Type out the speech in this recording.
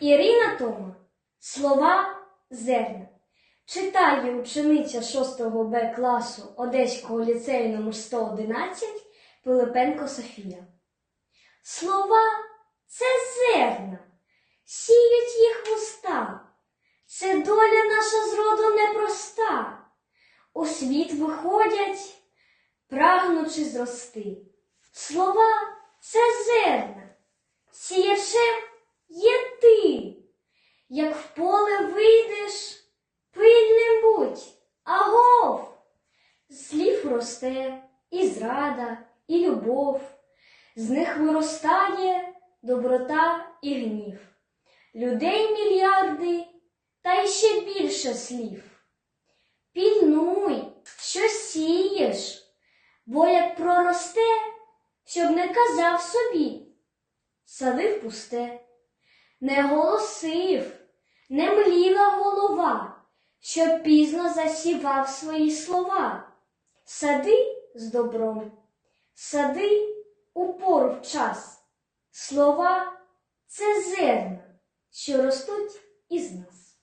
Ірина Тома. Слова зерна. Читає учениця 6 Б класу Одеського ліцею номер 111 Пилипенко Софія. Слова це зерна, сіють їх уста. Це доля наша зроду непроста. У світ виходять, прагнучи зрости. Слова це зерна, сіячем є ти. Як в поле вийдеш, пильним будь, агов. З слів росте і зрада, і любов, з них виростає доброта і гнів. Людей мільярди, та й ще більше слів. Пільнуй, що сієш, бо як проросте, щоб не казав собі, садив пусте, не голосив, не мліла голова, що пізно засівав свої слова. Сади з добром, сади у пору в час. Слова це зерна, що ростуть із нас.